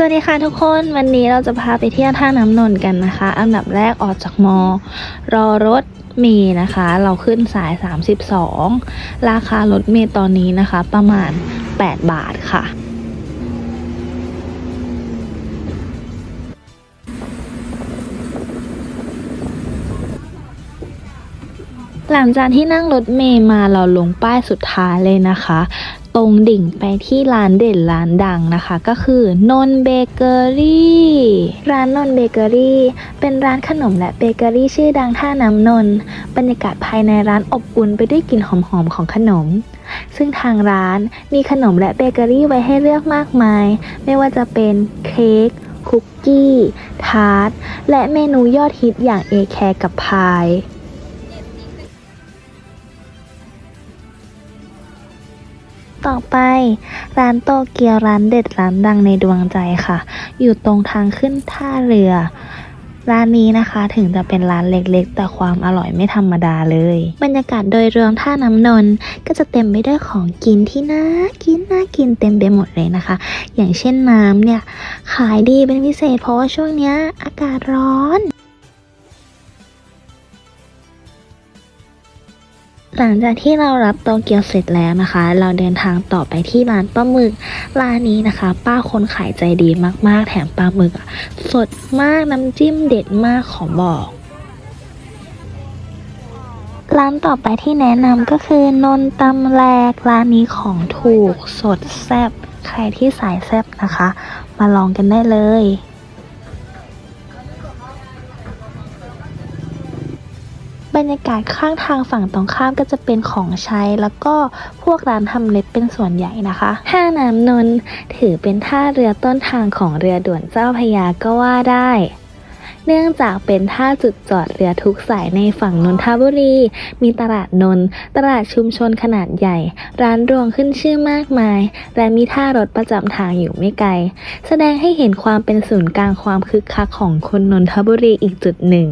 สวัสดีค่ะทุกคนวันนี้เราจะพาไปเที่ยวท่าน้ำนนท์กันนะคะ อันดับแรกออกจากมอ รอรถเมล์นะคะ เราขึ้นสาย 32 ราคารถเมล์ตอนนี้นะคะ ประมาณ 8 บาทค่ะ หลังจากที่นั่งรถเมล์มาเราลงป้ายสุดท้ายเลยนะคะ ตรงดิ่งไปที่ร้านเด่นร้านดังนะคะ ก็คือนนเบเกอรี่ร้านนนเบเกอรี่เป็นร้านขนมและเบเกอรี่ชื่อดังท่าน้ำนนบรรยากาศภายในร้านอบอุ่นไปด้วยกลิ่นหอมๆของขนม ซึ่งทางร้านมีขนมและเบเกอรี่ไว้ให้เลือกมากมาย ไม่ว่าจะเป็นเค้กคุกกี้ ทาร์ตและเมนูยอดฮิตอย่างเอแคร์กับพาย ต่อไป ร้านโตเกียวร้านเด็ดร้านดังในดวงใจค่ะ อยู่ตรงทางขึ้นท่าเรือ ร้านนี้นะคะถึงจะเป็นร้านเล็กๆ แต่ความอร่อยไม่ธรรมดาเลย บรรยากาศโดยรวมท่าน้ำนนท์ก็จะเต็มไปด้วยของกินที่น่ากินน่ากินเต็มไปหมดเลยนะคะ อย่างเช่นน้ำเนี่ยขายดีเป็นพิเศษเพราะว่าช่วงเนี้ยอากาศร้อน หลังจากที่เรารับโตเกียวเสร็จแล้วนะคะ เราเดินทางต่อไปที่ร้านปลาหมึกร้านนี้นะคะ ป้าคนขายใจดีมากๆ แถมปลาหมึกสดมากน้ำจิ้มเด็ดมากขอบอกร้านต่อไปที่แนะนำก็คือนนตำแลกร้านนี้ของถูกสดแซ่บใครที่สายแซ่บนะคะ มาลองกันได้เลย บรรยากาศข้างทางฝั่งตรงข้ามก็จะเป็นของใช้ แล้วก็พวกร้านทำเล็บเป็นส่วนใหญ่นะคะท่าน้ำนน์ถือเป็นท่าเรือต้นทางของเรือด่วนเจ้าพยาก็ว่าได้ เนื่องจากเป็นท่าจุดจอดเรือทุกสายในฝั่งนนทบุรี มีตลาดนน์ตลาดชุมชนขนาดใหญ่ ร้านรวงขึ้นชื่อมากมาย และมีท่ารถประจำทางอยู่ไม่ไกล แสดงให้เห็นความเป็นศูนย์กลางความคึกคักของคนนนทบุรีอีกจุดหนึ่ง